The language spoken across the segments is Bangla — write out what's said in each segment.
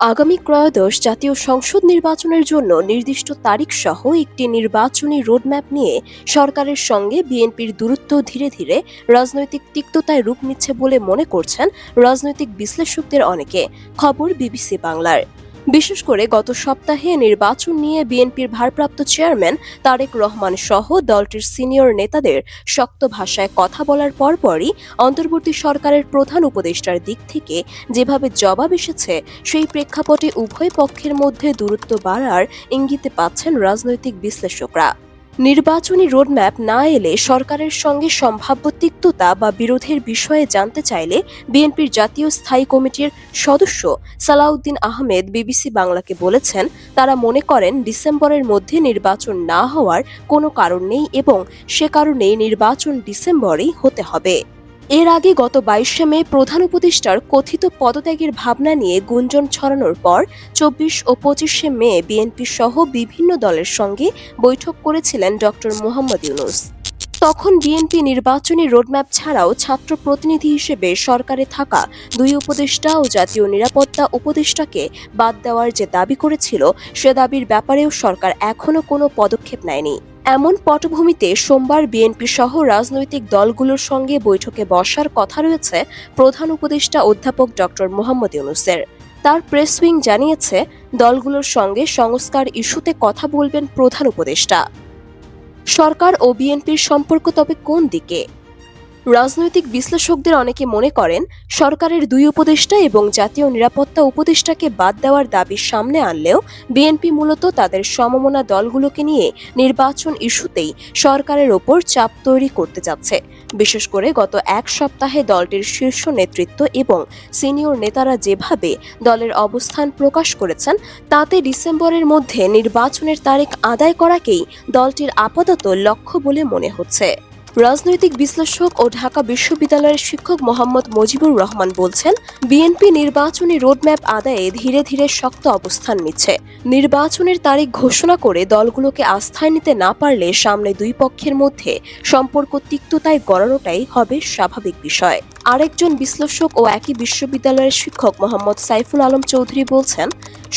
আগামী ক্রয়োদশ জাতীয় সংসদ নির্বাচনের জন্য নির্দিষ্ট তারিখ সহ একটি নির্বাচনী রোডম্যাপ নিয়ে সরকারের সঙ্গে বিএনপির দূরত্ব ধীরে ধীরে রাজনৈতিক তিক্ততায় রূপ নিচ্ছে বলে মনে করছেন রাজনৈতিক বিশ্লেষকদের অনেকে। খবর বিবিসি বাংলার। বিশেষ করে গত সপ্তাহে নির্বাচন নিয়ে বিএনপির ভারপ্রাপ্ত চেয়ারম্যান তারেক রহমান সহ দলটির সিনিয়র নেতাদের শক্ত ভাষায় কথা বলার পরপরই অন্তর্বর্তী সরকারের প্রধান উপদেষ্টার দিক থেকে যেভাবে জবাব এসেছে, সেই প্রেক্ষাপটে উভয় পক্ষের মধ্যে দূরত্ব বাড়ার ইঙ্গিতে পাচ্ছেন রাজনৈতিক বিশ্লেষকরা। নির্বাচনী রোডম্যাপ না এলে সরকারের সঙ্গে সম্ভাব্য তিক্ততা বা বিরোধের বিষয়ে জানতে চাইলে বিএনপির জাতীয় স্থায়ী কমিটির সদস্য সালাউদ্দিন আহমেদ বিবিসি বাংলাকে বলেছেন, তারা মনে করেন ডিসেম্বরের মধ্যে নির্বাচন না হওয়ার কোনো কারণ নেই এবং সে কারণেই নির্বাচন ডিসেম্বরেই হতে হবে। এর আগে গত বাইশে মে প্রধান উপদেষ্টার কথিত পদত্যাগের ভাবনা নিয়ে গুঞ্জন ছড়ানোর পর চব্বিশ ও পঁচিশে মে বিএনপি সহ বিভিন্ন দলের সঙ্গে বৈঠক করেছিলেন ডক্টর মোহাম্মদ ইউনুস। তখন বিএনপি নির্বাচনী রোডম্যাপ ছাড়াও ছাত্র প্রতিনিধি হিসেবে সরকারে থাকা দুই উপদেষ্টা ও জাতীয় নিরাপত্তা উপদেষ্টাকে বাদ দেওয়ার যে দাবি করেছিল, সে দাবির ব্যাপারেও সরকার এখনও কোনো পদক্ষেপ নেয়নি। এমন পটভূমিতে সোমবার বিএনপি সহ রাজনৈতিক দলগুলোর সঙ্গে বৈঠকে বসার কথা রয়েছে প্রধান উপদেষ্টা অধ্যাপক ডক্টর মোহাম্মদ ইউনুসের। তার প্রেস উইং জানিয়েছে, দলগুলোর সঙ্গে সংস্কার ইস্যুতে কথা বলবেন প্রধান উপদেষ্টা। সরকার ও বিএনপির সম্পর্ক তবে কোন দিকে? রাজনৈতিক বিশ্লেষকদের অনেকে মনে করেন, সরকারের দুই উপদেষ্টা এবং জাতীয় নিরাপত্তা উপদেষ্টাকে বাদ দেওয়ার দাবি সামনে আনলেও বিএনপি মূলত তাদের সমমনা দলগুলোকে নিয়ে নির্বাচন ইস্যুতেই সরকারের ওপর চাপ তৈরি করতে যাচ্ছে। বিশেষ করে গত এক সপ্তাহে দলটির শীর্ষ নেতৃত্ব এবং সিনিয়র নেতারা যেভাবে দলের অবস্থান প্রকাশ করেছেন, তাতে ডিসেম্বরের মধ্যে নির্বাচনের তারিখ আদায় করাকেই দলটির আপাতত লক্ষ্য বলে মনে হচ্ছে। রাজনৈতিক বিশ্লেষক ও ঢাকা বিশ্ববিদ্যালয়ের শিক্ষক মোহাম্মদ মজিবুর রহমান বলছেন, বিএনপি নির্বাচনী রোডম্যাপ আদায়ে ধীরে ধীরে শক্ত অবস্থান নিচ্ছে। নির্বাচনের তারিখ ঘোষণা করে দলগুলোকে আস্থায় নিতে না পারলে সামনে দুই পক্ষের মধ্যে সম্পর্ক তিক্ততায় গড়ানোটাই হবে স্বাভাবিক বিষয়। আরেকজন বিশ্লেষক ও একই বিশ্ববিদ্যালয়ের শিক্ষক মোহাম্মদ সাইফুল আলম চৌধুরী বলছেন,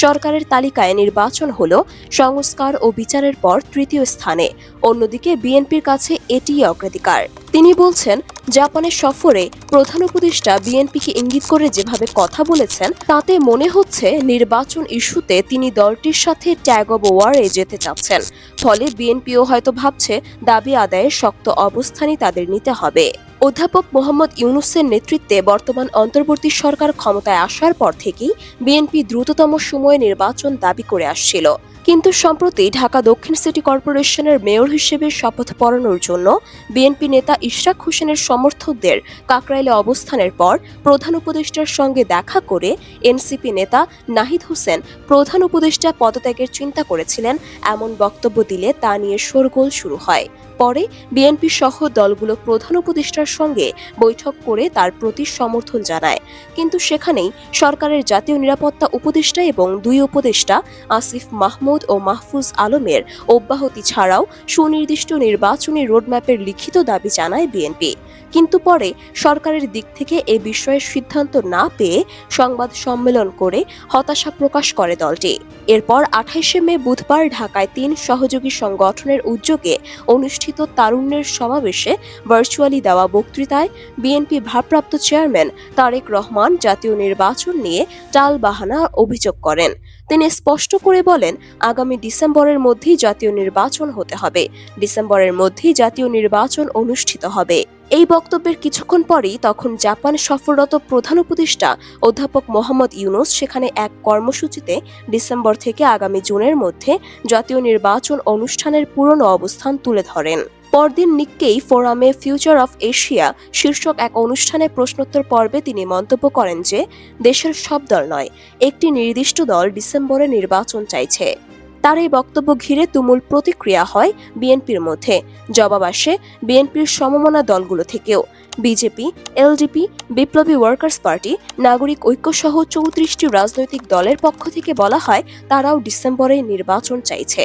সরকারের তালিকায় নির্বাচন হল সংস্কার ও বিচারের পর তৃতীয় স্থানে, অন্যদিকে বিএনপির কাছে এটিই অগ্রাধিকার। তিনি বলছেন, জাপানের সফরে প্রধান উপদেষ্টা বিএনপিকে ইঙ্গিত করে যেভাবে কথা বলেছেন, তাতে মনে হচ্ছে নির্বাচন ইস্যুতে তিনি দলটির সাথে ট্যাগ অব ওয়ারে যেতে চাচ্ছেন। ফলে বিএনপিও হয়তো ভাবছে, দাবি আদায়ে শক্ত অবস্থানই তাদের নিতে হবে। অধ্যাপক মোহাম্মদ ইউনুসের নেতৃত্বে বর্তমান অন্তর্বর্তী সরকার ক্ষমতায় আসার পর থেকেই বিএনপি দ্রুততম সময়ে নির্বাচন দাবি করে আসছিল। কিন্তু সম্প্রতি ঢাকা দক্ষিণ সিটি কর্পোরেশনের মেয়র হিসেবে শপথ পড়ানোর জন্য বিএনপি নেতা ইশরাক হোসেনের সমর্থকদের কাকরাইলে অবস্থানের পর প্রধান উপদেষ্টার সঙ্গে দেখা করে এনসিপি নেতা নাহিদ হোসেন প্রধান উপদেষ্টা পদত্যাগের চিন্তা করেছিলেন, এমন বক্তব্য দিলে তা নিয়ে শোরগোল শুরু হয়। পরে বিএনপি সহ দলগুলো প্রধান উপদেষ্টার সঙ্গে বৈঠক করে তার প্রতি সমর্থন জানায়। কিন্তু সেখানেই সরকারের জাতীয় নিরাপত্তা উপদেষ্টা এবং দুই উপদেষ্টা আসিফ মাহমুদ ও মাহফুজ আলমের অব্যাহতি ছাড়াও সুনির্দিষ্ট নির্বাচনী রোডম্যাপের লিখিত দাবি জানায় বিএনপি। কিন্তু পরে সরকারের দিক থেকে এ বিষয়ে সিদ্ধান্ত না পেয়ে সংবাদ সম্মেলন করে হতাশা প্রকাশ করে দলটি। এরপর আঠাইশে মে বুধবার ঢাকায় তিন সহযোগী সংগঠনের উদ্যোগে অনুষ্ঠিত তারুণ্যের সমাবেশে ভার্চুয়ালি দেওয়া বক্তৃতায় বিএনপি ভারপ্রাপ্ত চেয়ারম্যান তারেক রহমান জাতীয় নির্বাচন নিয়ে টাল বাহানা অভিযোগ করেন। তিনি স্পষ্ট করে বলেন, আগামী ডিসেম্বরের মধ্যেই জাতীয় নির্বাচন হতে হবে। ডিসেম্বরের মধ্যেই জাতীয় নির্বাচন অনুষ্ঠিত হবে। এই বক্তব্যের কিছুক্ষণ পরেই তখন জাপান সফররত প্রধান উপদেষ্টা অধ্যাপক মোহাম্মদ ইউনুস সেখানে এক কর্মসূচিতে ডিসেম্বর থেকে আগামী জুনের মধ্যে জাতীয় নির্বাচন অনুষ্ঠানের পুরনো অবস্থান তুলে ধরেন। পরদিন নিক্কেই ফোরামে ফিউচার অফ এশিয়া শীর্ষক এক অনুষ্ঠানে প্রশ্নোত্তর পর্বে তিনি মন্তব্য করেন যে, দেশের সব দল নয়, একটি নির্দিষ্ট দল ডিসেম্বরে নির্বাচন চাইছে। তার এই বক্তব্য ঘিরে তুমুল প্রতিক্রিয়া হয় বিএনপির মধ্যে। জবাব আসে বিএনপির সমমনা দলগুলো থেকেও। BJP, LDP, Biplobi Workers Party, Nagorik Oikya সহ চৌত্রিশটি রাজনৈতিক দলের পক্ষ থেকে বলা হয় তারাও ডিসেম্বরে নির্বাচন চাইছে।